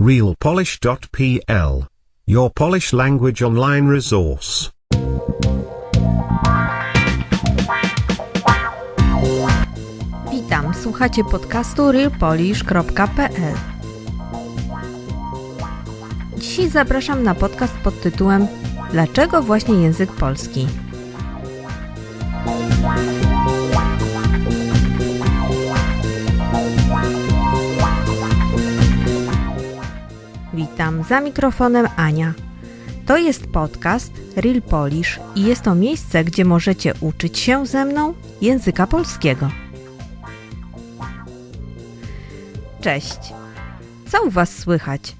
realpolish.pl. Your Polish language online resource. Witam, słuchacie podcastu realpolish.pl. Dzisiaj zapraszam na podcast pod tytułem Dlaczego właśnie język polski? Witam, za mikrofonem Ania. To jest podcast Real Polish i jest to miejsce, gdzie możecie uczyć się ze mną języka polskiego. Cześć. Co u Was słychać?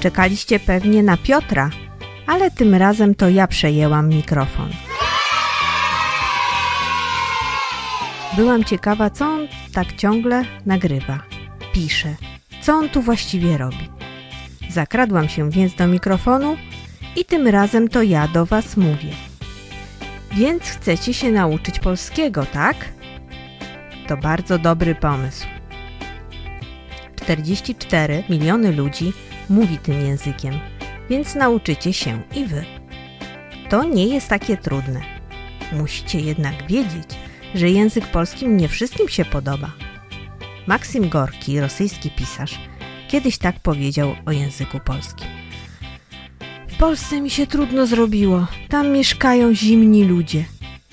Czekaliście pewnie na Piotra, ale tym razem to ja przejęłam mikrofon. Byłam ciekawa, co on tak ciągle nagrywa, pisze, co on tu właściwie robi. Zakradłam się więc do mikrofonu i tym razem to ja do Was mówię. Więc chcecie się nauczyć polskiego, tak? To bardzo dobry pomysł. 44 miliony ludzi mówi tym językiem, więc nauczycie się i wy. To nie jest takie trudne. Musicie jednak wiedzieć, że język polski nie wszystkim się podoba. Maksim Gorki, rosyjski pisarz, kiedyś tak powiedział o języku polskim. W Polsce mi się trudno zrobiło. Tam mieszkają zimni ludzie.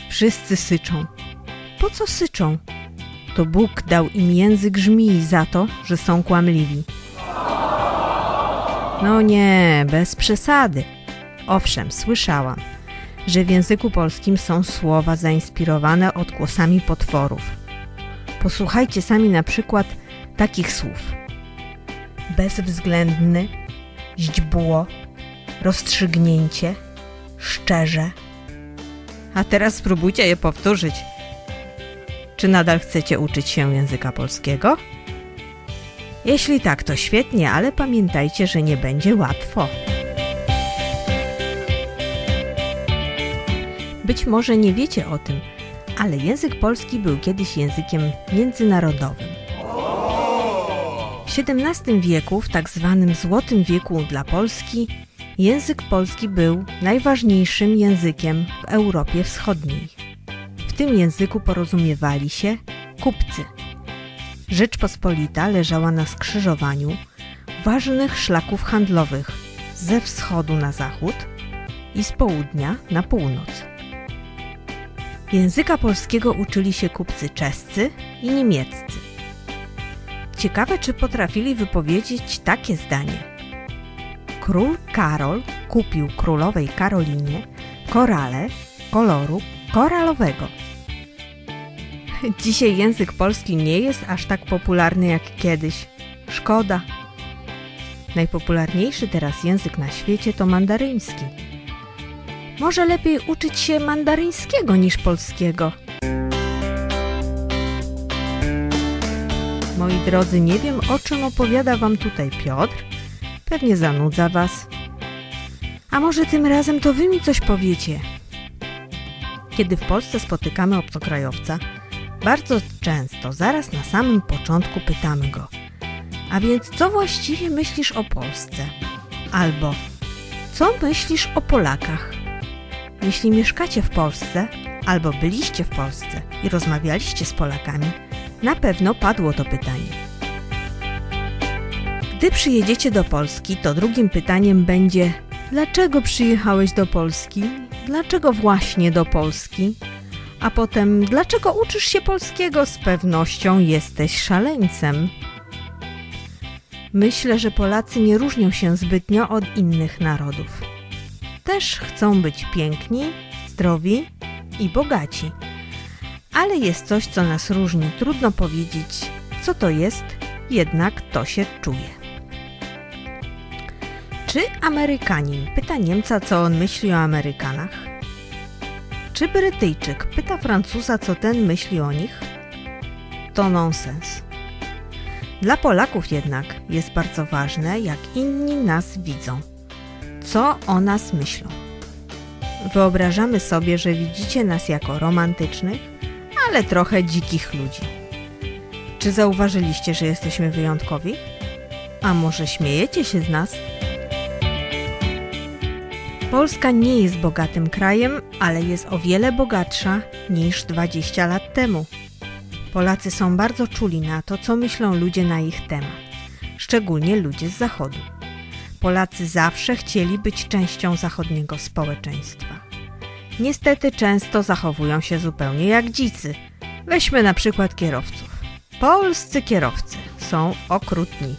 Wszyscy syczą. Po co syczą? To Bóg dał im język żmii za to, że są kłamliwi. No nie, bez przesady. Owszem, słyszałam, że w języku polskim są słowa zainspirowane odgłosami potworów. Posłuchajcie sami na przykład takich słów. Bezwzględny, źdźbło, rozstrzygnięcie, szczerze. A teraz spróbujcie je powtórzyć. Czy nadal chcecie uczyć się języka polskiego? Jeśli tak, to świetnie, ale pamiętajcie, że nie będzie łatwo. Być może nie wiecie o tym, ale język polski był kiedyś językiem międzynarodowym. W XVII wieku, w tak zwanym Złotym Wieku dla Polski, język polski był najważniejszym językiem w Europie Wschodniej. W tym języku porozumiewali się kupcy. Rzeczpospolita leżała na skrzyżowaniu ważnych szlaków handlowych ze wschodu na zachód i z południa na północ. Języka polskiego uczyli się kupcy czescy i niemieccy. Ciekawe, czy potrafili wypowiedzieć takie zdanie. Król Karol kupił królowej Karolinie korale koloru koralowego. Dzisiaj język polski nie jest aż tak popularny jak kiedyś. Szkoda. Najpopularniejszy teraz język na świecie to mandaryński. Może lepiej uczyć się mandaryńskiego niż polskiego. Moi drodzy, nie wiem o czym opowiada wam tutaj Piotr. Pewnie zanudza was. A może tym razem to wy mi coś powiecie? Kiedy w Polsce spotykamy obcokrajowca, bardzo często, zaraz na samym początku pytamy go A więc co właściwie myślisz o Polsce? Albo co myślisz o Polakach? Jeśli mieszkacie w Polsce albo byliście w Polsce i rozmawialiście z Polakami, na pewno padło to pytanie. Gdy przyjedziecie do Polski, to drugim pytaniem będzie: dlaczego przyjechałeś do Polski? Dlaczego właśnie do Polski? A potem, dlaczego uczysz się polskiego? Z pewnością jesteś szaleńcem. Myślę, że Polacy nie różnią się zbytnio od innych narodów. Też chcą być piękni, zdrowi i bogaci. Ale jest coś, co nas różni. Trudno powiedzieć, co to jest, jednak to się czuje. Czy Amerykanin pyta Niemca, co on myśli o Amerykanach? Czy Brytyjczyk pyta Francuza, co ten myśli o nich? To nonsens. Dla Polaków jednak jest bardzo ważne, jak inni nas widzą. Co o nas myślą? Wyobrażamy sobie, że widzicie nas jako romantycznych, ale trochę dzikich ludzi. Czy zauważyliście, że jesteśmy wyjątkowi? A może śmiejecie się z nas? Polska nie jest bogatym krajem, ale jest o wiele bogatsza niż 20 lat temu. Polacy są bardzo czuli na to, co myślą ludzie na ich temat, szczególnie ludzie z Zachodu. Polacy zawsze chcieli być częścią zachodniego społeczeństwa. Niestety często zachowują się zupełnie jak dzicy. Weźmy na przykład kierowców. Polscy kierowcy są okrutni,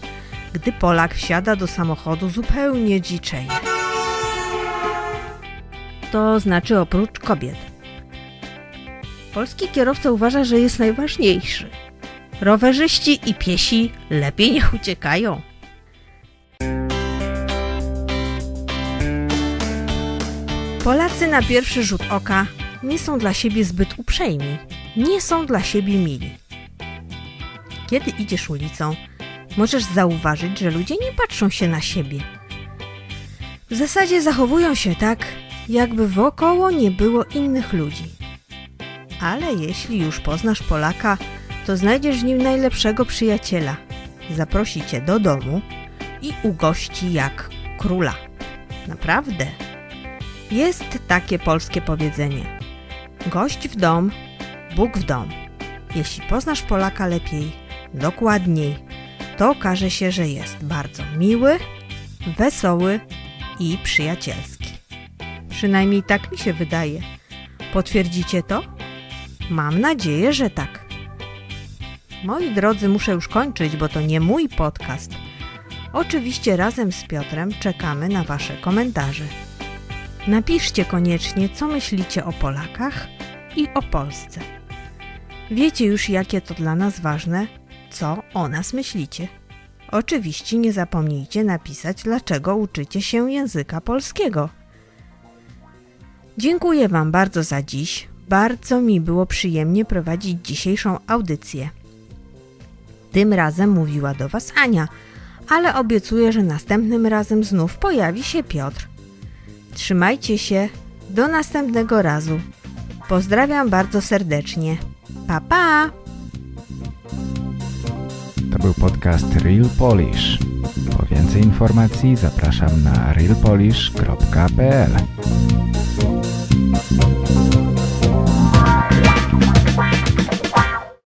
gdy Polak wsiada do samochodu zupełnie dziczeje. To znaczy oprócz kobiet. Polski kierowca uważa, że jest najważniejszy. Rowerzyści i piesi lepiej niech uciekają. Polacy na pierwszy rzut oka nie są dla siebie zbyt uprzejmi, nie są dla siebie mili. Kiedy idziesz ulicą, możesz zauważyć, że ludzie nie patrzą się na siebie. W zasadzie zachowują się tak, jakby wokoło nie było innych ludzi. Ale jeśli już poznasz Polaka, to znajdziesz w nim najlepszego przyjaciela. Zaprosi cię do domu i ugości jak króla. Naprawdę. Jest takie polskie powiedzenie: Gość w dom, Bóg w dom. Jeśli poznasz Polaka lepiej, dokładniej, to okaże się, że jest bardzo miły, wesoły i przyjacielski. Przynajmniej tak mi się wydaje. Potwierdzicie to? Mam nadzieję, że tak. Moi drodzy, muszę już kończyć, bo to nie mój podcast. Oczywiście razem z Piotrem czekamy na Wasze komentarze. Napiszcie koniecznie, co myślicie o Polakach i o Polsce. Wiecie już, jakie to dla nas ważne, co o nas myślicie. Oczywiście nie zapomnijcie napisać, dlaczego uczycie się języka polskiego. Dziękuję Wam bardzo za dziś. Bardzo mi było przyjemnie prowadzić dzisiejszą audycję. Tym razem mówiła do Was Ania, ale obiecuję, że następnym razem znów pojawi się Piotr. Trzymajcie się. Do następnego razu. Pozdrawiam bardzo serdecznie. Pa pa! To był podcast Real Polish. Po więcej informacji zapraszam na realpolish.pl